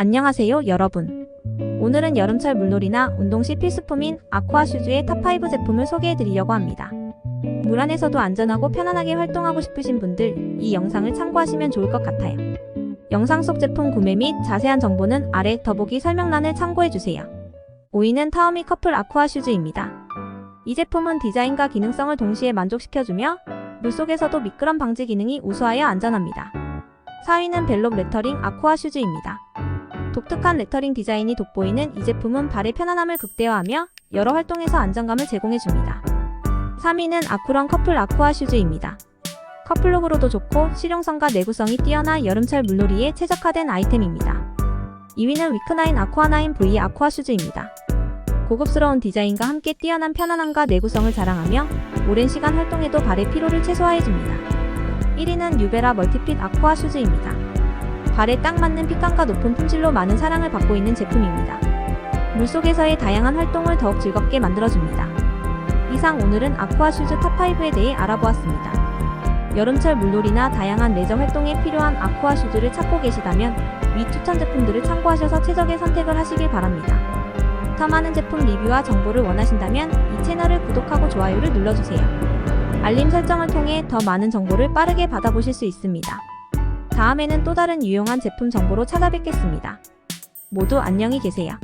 안녕하세요, 여러분. 오늘은 여름철 물놀이나 운동 시 필수품인 아쿠아 슈즈의 탑5 제품을 소개해 드리려고 합니다. 물 안에서도 안전하고 편안하게 활동하고 싶으신 분들, 이 영상을 참고하시면 좋을 것 같아요. 영상 속 제품 구매 및 자세한 정보는 아래 더보기 설명란을 참고해 주세요. 5위는 타오미 커플 아쿠아 슈즈입니다. 이 제품은 디자인과 기능성을 동시에 만족시켜주며 물속에서도 미끄럼 방지 기능이 우수하여 안전합니다. 4위는 벨롭 레터링 아쿠아 슈즈입니다. 독특한 레터링 디자인이 돋보이는 이 제품은 발의 편안함을 극대화하며 여러 활동에서 안정감을 제공해줍니다. 3위는 아쿠런 커플 아쿠아 슈즈입니다. 커플룩으로도 좋고 실용성과 내구성이 뛰어나 여름철 물놀이에 최적화된 아이템입니다. 2위는 위크나인 아쿠아나인 V 아쿠아 슈즈입니다. 고급스러운 디자인과 함께 뛰어난 편안함과 내구성을 자랑하며 오랜 시간 활동에도 발의 피로를 최소화해줍니다. 1위는 뉴베라 멀티핏 아쿠아 슈즈입니다. 발에 딱 맞는 핏감과 높은 품질로 많은 사랑을 받고 있는 제품입니다. 물속에서의 다양한 활동을 더욱 즐겁게 만들어줍니다. 이상 오늘은 아쿠아 슈즈 탑5에 대해 알아보았습니다. 여름철 물놀이나 다양한 레저 활동에 필요한 아쿠아 슈즈를 찾고 계시다면 위 추천 제품들을 참고하셔서 최적의 선택을 하시길 바랍니다. 더 많은 제품 리뷰와 정보를 원하신다면 이 채널을 구독하고 좋아요를 눌러주세요. 알림 설정을 통해 더 많은 정보를 빠르게 받아보실 수 있습니다. 다음에는 또 다른 유용한 제품 정보로 찾아뵙겠습니다. 모두 안녕히 계세요.